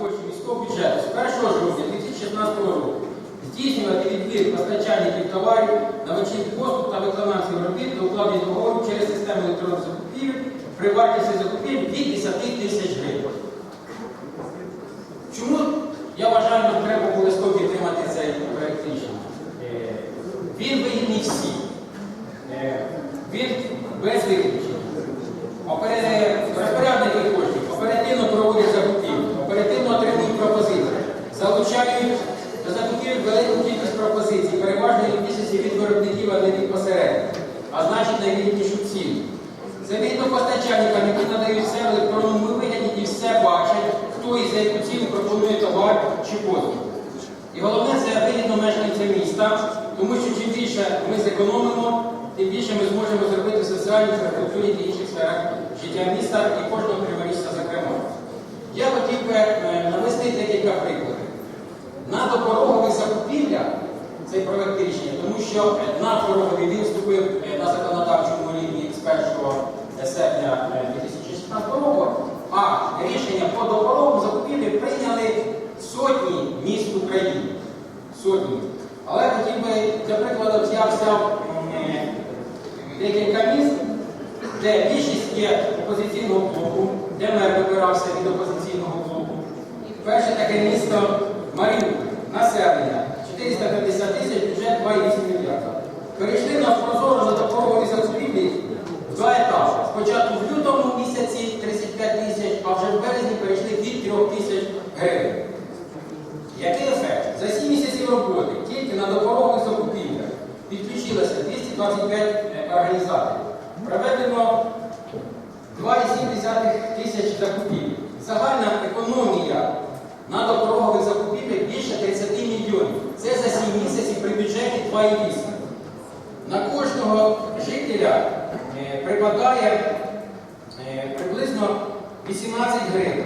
коштів міського бюджету з 1 жовтня 2016 року здійснювати відбір постачальників товарів, навичних послуг та виконавців робіт до укладення договору через систему електронних закупівель при вартості закупівель від 10 тисяч гривень. Чому я вважаю, нам треба обов'язково підтримати цей проект рішення? Е, Він вигідний всім. Е, Він в від виробників, а не від посередників, а значить найвигіднішу ціну. Це видно постачальникам, які надають все в електронному вигляді і все бачать, хто і за яку ціну пропонує товар чи послугу. І головне це вигідно мешканцям міста, тому що чим більше ми зекономимо, тим більше ми зможемо зробити соціальні інфраструктурні та інших сферах життя міста і кожного криворіжця зокрема. Я хотів би е, навести декілька прикладів. На допорогових закупівлях цей проект рішення, тому що е, на дороговий він вступив е, на законодавчому рівні з 1 серпня е, 2016 року, а рішення по допороговим закупівлі прийняли сотні міст України. Сотні. Але хотів би, для прикладу, я взяв е, декілька міст, де більшість є опозиційного блоку, де мер вибирався від опозиційного блоку. Перше таке місто Маріуполь, населення 450 тисяч, бюджет 2,8 мільярда. Перейшли на прозоро допомогою закупівлі в два етапи. Спочатку в лютому місяці 35 тисяч, а вже в березні перейшли від 3 тисяч гривень. Який ефект? За 7 місяців роботи тільки на допомогових закупівлях підключилося 225 е, організаторів. Проведено 2,7 тисяч закупівель. Загальна економія на допомогових закупівлях більше 30 мільйонів. Це за 7 місяців при бюджеті 2,8. На кожного жителя е, припадає е, приблизно 18 гривень.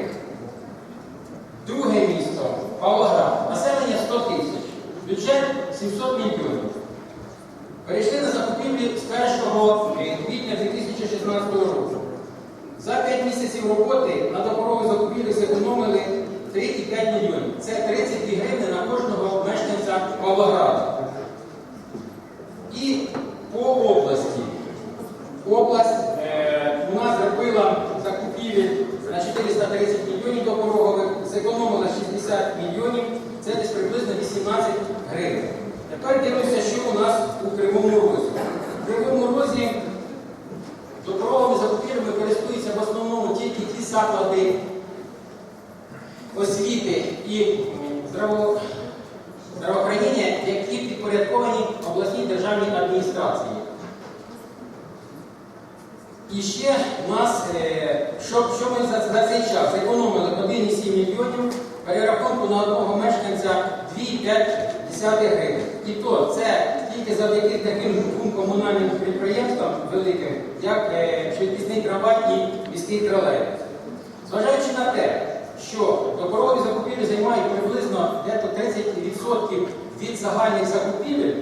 Друге місто Павлоград. Населення 100 тисяч. Бюджет 700 мільйонів. Перейшли на закупівлі з 1 квітня 2016 року. За 5 місяців роботи на допомогу закупівлі зекономили 3,5 мільйонів. Це 32 гривни на кожного мешканця Павлограда. І по області. Область е, у нас зробила закупівлі на 430 мільйонів допомогових, зекономила 60 мільйонів, це десь приблизно 18 гривень. Тепер дивимося, що у нас у Кривому Розі. У Кривому Розі допомоговими закупівлями користуються в основному тільки ті заклади освіти і здравоохранення, які підпорядковані обласній державній адміністрації. І ще у нас, е, що, що ми за, за цей час зекономили 1,7 мільйонів перерахунку на одного мешканця 2,5 гривень. І то це тільки завдяки таким двом комунальним підприємствам великим, як е, швидкісний трамвай і міський тролейбус. Зважаючи на те, що допорогові закупівлі займають приблизно 30% від загальних закупівель,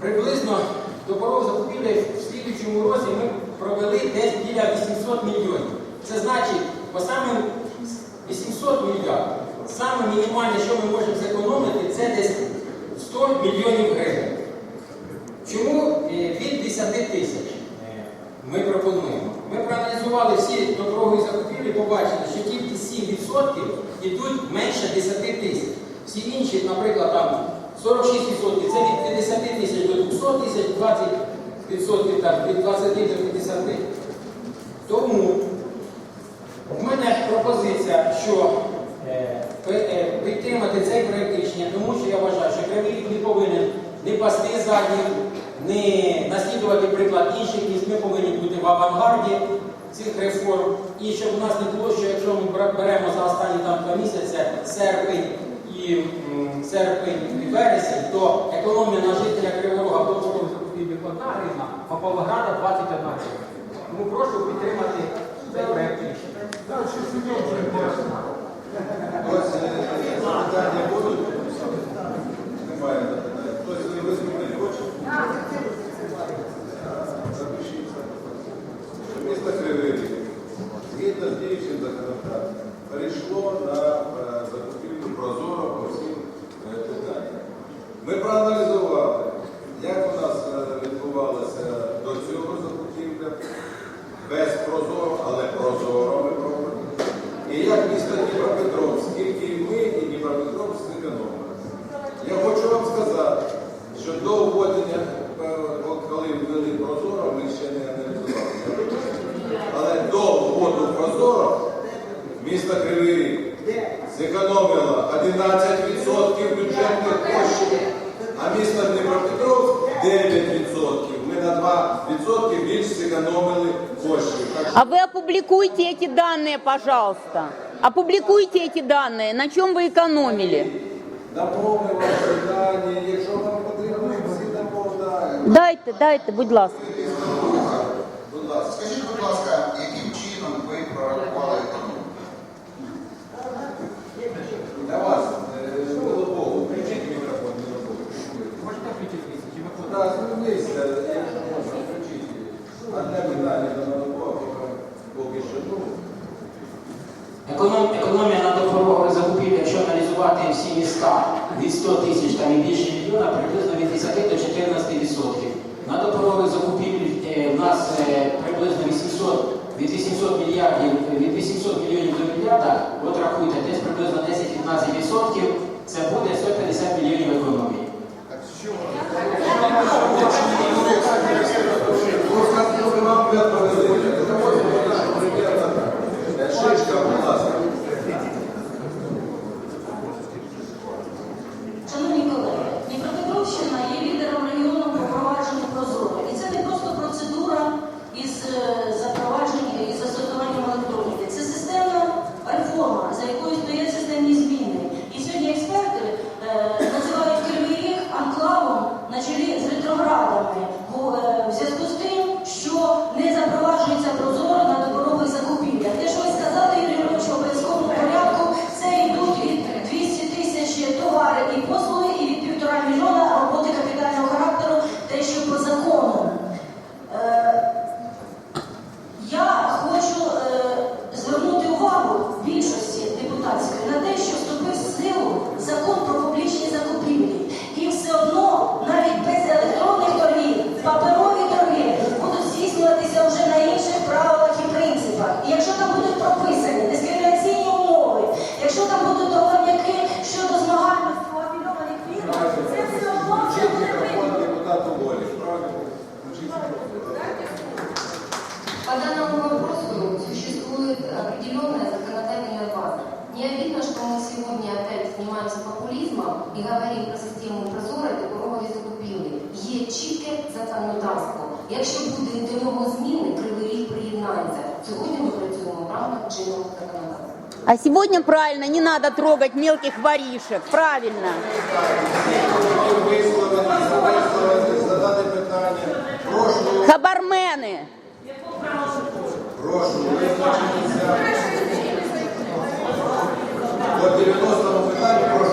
приблизно допорогові закупівлі в слідуючому році ми провели десь біля 800 мільйонів. Це значить, по самим 800 мільярдів, саме мінімальне, що ми можемо зекономити, це десь 100 мільйонів гривень. Чому е, від 10 тисяч ми пропонуємо? Ми проаналізували всі допорогові закупівлі, побачили, що тільки 7% йдуть менше 10 тисяч. Всі інші, наприклад, там 46% це від 50 тисяч до 200 тисяч, 20% там, від 20 до 50. Тому в мене пропозиція, що е, е, підтримати цей проект рішення, тому що я вважаю, що Кривий не повинен не пасти задніх, не наслідувати приклад інших міст. Ми повинні бути в авангарді цих реформ. І щоб у нас не було, що якщо ми беремо за останні там два місяці серпень і серпень і вересень, то економія на жителя Кривого Рога до цього закупівлі 1 гривна, а Павлограда 21 гривна. Тому прошу підтримати цей проект рішення. Ось е, питання будуть? Немає запитань. Хтось не виступить хоче? Запишіться. Місто Кривий Ріг, згідно з діючим законодавством, перейшло на що до введення, е, коли ввели прозоро, ми ще не аналізували. Але до вводу прозоро місто Кривий Ріг зекономило 11% бюджетних коштів, а місто Дніпропетровськ 9%. Ми на 2% більш зекономили коштів. Так що А вы опубликуйте эти данные, пожалуйста. Опубликуйте эти данные, на чем вы экономили. наповнимо дані, якщо вам потрібно, всі наповнимо. Дайте, дайте, будь ласка. Будь ласка. Скажіть, будь ласка, яким Економ- Економія на допомогових закупівлях, якщо аналізувати всі міста від 100 тисяч там і більше мільйона, приблизно від 10 до 14 відсотків. На допомогових закупівлях е, в нас е, приблизно 800, від 800 мільярдів, від 800 мільйонів до мільярда, от рахуйте, десь приблизно 10-15 відсотків, це буде 150 мільйонів економії. Шановні колеги, Дніпропетровщина є лідером регіону по впровадженню прозоро. І це не просто процедура із е, запровадження і застосуванням електроніки. Це системна реформа, за якою стоять системні зміни. І сьогодні експерти е, називають Кривий Ріг анклавом на чолі з ретроградами бо, е, в зв'язку з тим, що не запроваджується прозоро на допомогових закупівлях. Те, що ви сказали, Юрій Григорович, в обов'язковому порядку, це йдуть від 200 тисяч товарів і послуги і від півтора мільйона роботи капітального характеру, те, що по закону. Е, я хочу е, звернути увагу більшості депутатської на те, що вступив в силу закон про публічні закупівлі. І все одно, навіть без електронних торгів, паперові торги будуть здійснюватися вже на інших правилах і принципах. І якщо там будуть прописані дискримінаційні умови, якщо там будуть договірки щодо змагальності у афільованих фірм, це все одно вже Включіть буде мікрофон прийнято. депутату Волі. Правильно? Включіть мікрофон. По данному вопросу существует определенная законодательная база. Не обидно, что мы сегодня опять занимаемся популизмом и говорим про систему прозорої та дорогові закупівлі. Є чітке законодавство. Якщо буде до нього зміни, кривий ріг приєднається. Сьогодні ми працюємо в рамках чинного законодавства. А сегодня правильно, не надо трогать мелких воришек. Правильно. Висловити, Прошу визначитися. По 90-му питанню